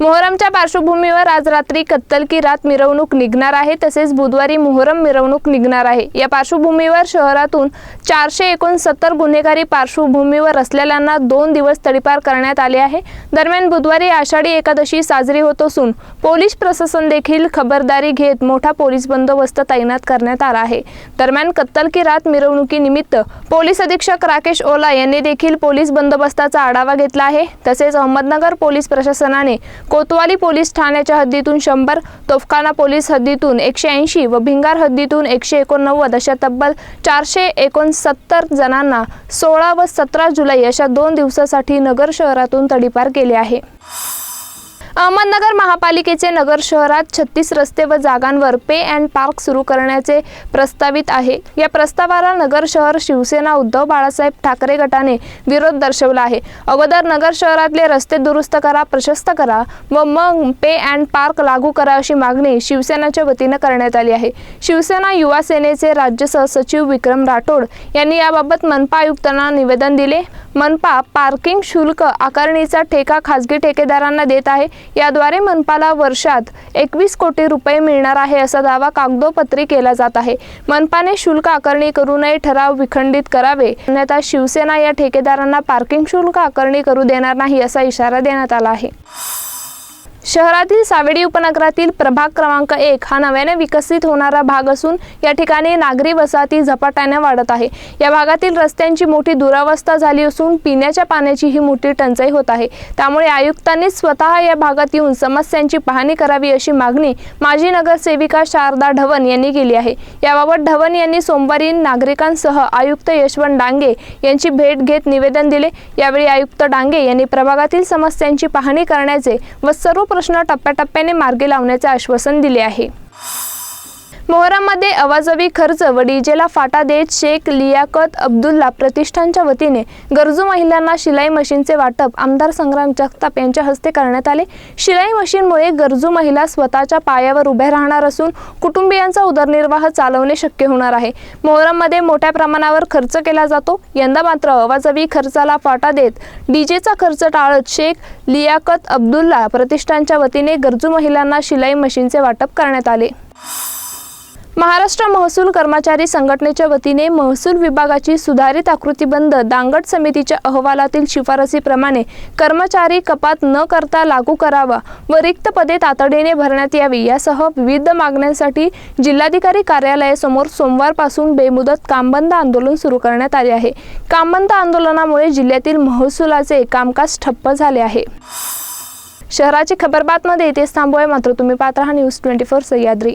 मोहरमच्या पार्श्वभूमीवर आज रात्री कत्तल की रात मिरवणूक निघणार आहे तसेच बुधवारी मोहरम मिरवणूक निघणार आहे. या पार्श्वभूमीवर शहरातून चारशे एकोणसत्तर गुन्हेगारी पार्श्वभूमीवर असलेल्यांना दोन दिवस तडीपार करण्यात आले आहे. दरम्यान बुधवारी आषाढी एकादशी साजरी होत असून पोलीस प्रशासन देखील खबरदारी घेत मोठा पोलीस बंदोबस्त तैनात करण्यात आला आहे. दरम्यान कत्तल की रात मिरवणुकीनिमित्त पोलीस अधीक्षक राकेश ओला यांनी देखील पोलीस बंदोबस्ताचा आढावा घेतला आहे. तसेच अहमदनगर पोलीस प्रशासनाने कोतवाली पोलीस ठाण्याच्या हद्दीतून शंभर तोफखाना पोलीस हद्दीतून एकशे ऐंशी व भिंगार हद्दीतून एकशे एकोणनव्वद अशा तब्बल चारशे एकोणसत्तर जणांना सोळा व सतरा जुलै अशा दोन दिवसासाठी नगर शहरातून तडीपार केले आहे. अहमदनगर महापालिकेचे नगर शहरात छत्तीस रस्ते व जागांवर पे अँड पार्क सुरू करण्याचे प्रस्तावित आहे. या प्रस्तावाला नगर शहर शिवसेना उद्धव बाळासाहेब ठाकरे गटाने विरोध दर्शवला आहे. अगोदर नगर शहरातले रस्ते दुरुस्त करा प्रशस्त करा व मग पे अँड पार्क लागू करा अशी मागणी शिवसेनाच्या वतीनं करण्यात आली आहे. शिवसेना युवा सेनेचे राज्य सहसचिव विक्रम राठोड यांनी याबाबत मनपा आयुक्तांना निवेदन दिले. मनपा पार्किंग शुल्क आकारणीचा ठेका खासगी ठेकेदारांना देत आहे. याद्वारे मनपाला वर्षात एकवीस कोटी रुपये मिळणार आहे असा दावा कागदोपत्री केला जात आहे. मनपाने शुल्क आकारणी करू नये ठराव विखंडित करावे. अन्यथा शिवसेना या ठेकेदारांना पार्किंग शुल्क आकारणी करू देणार नाही असा इशारा देण्यात आला आहे. शहरातील सावेडी उपनगरातील प्रभाग क्रमांक एक हा नव्याने विकसित होणारा भाग असून या ठिकाणी नागरी वसाहती झपाट्याने वाढत आहे. या भागातील रस्त्यांची मोठी दुरावस्था झाली असून पिण्याच्या पाण्याची ही मोठी टंचाई होत आहे. त्यामुळे आयुक्तांनी स्वतः या भागात येऊन समस्यांची पाहणी करावी अशी मागणी माजी नगरसेविका शारदा ढवण यांनी केली आहे. याबाबत ढवण यांनी सोमवारी नागरिकांसह आयुक्त यशवंत डांगे यांची भेट घेत निवेदन दिले. यावेळी आयुक्त डांगे यांनी प्रभागातील समस्यांची पाहणी करण्याचे व सर्व प्रश्न टप्प्याटप्प्याने मार्गी लावण्याचे आश्वासन दिले आहे. मोहरममध्ये अवाजवी खर्च व डीजेला फाटा देत शेख लियाकत अब्दुल्ला प्रतिष्ठानच्या वतीने गरजू महिलांना शिलाई मशीनचे वाटप आमदार संग्राम जगताप यांच्या हस्ते करण्यात आले. शिलाई मशीनमुळे गरजू महिला स्वतःच्या पायावर उभ्या राहणार असून कुटुंबियांचा उदरनिर्वाह चालवणे शक्य होणार आहे. मोहरममध्ये मोठ्या प्रमाणावर खर्च केला जातो. यंदा मात्र अवाजवी खर्चाला फाटा देत डीजेचा खर्च टाळत शेख लियाकत अब्दुल्ला प्रतिष्ठानच्या वतीने गरजू महिलांना शिलाई मशीनचे वाटप करण्यात आले. महाराष्ट्र महसूल कर्मचारी संघटनेच्या वतीने महसूल विभागाची सुधारित आकृतीबंध दांगट समितीच्या अहवालातील शिफारसीप्रमाणे कर्मचारी कपात न करता लागू करावा व रिक्त पदे तातडीने भरण्यात यावी यासह विविध मागण्यांसाठी जिल्हाधिकारी कार्यालयासमोर सोमवारपासून बेमुदत कामबंद आंदोलन सुरू करण्यात आले आहे. कामबंद आंदोलनामुळे जिल्ह्यातील महसुलाचे कामकाज ठप्प झाले आहे. शहराची खबरबातमध्ये इथेच थांबूया. मात्र तुम्ही पात्र हा न्यूज ट्वेंटी फोर सह्याद्री.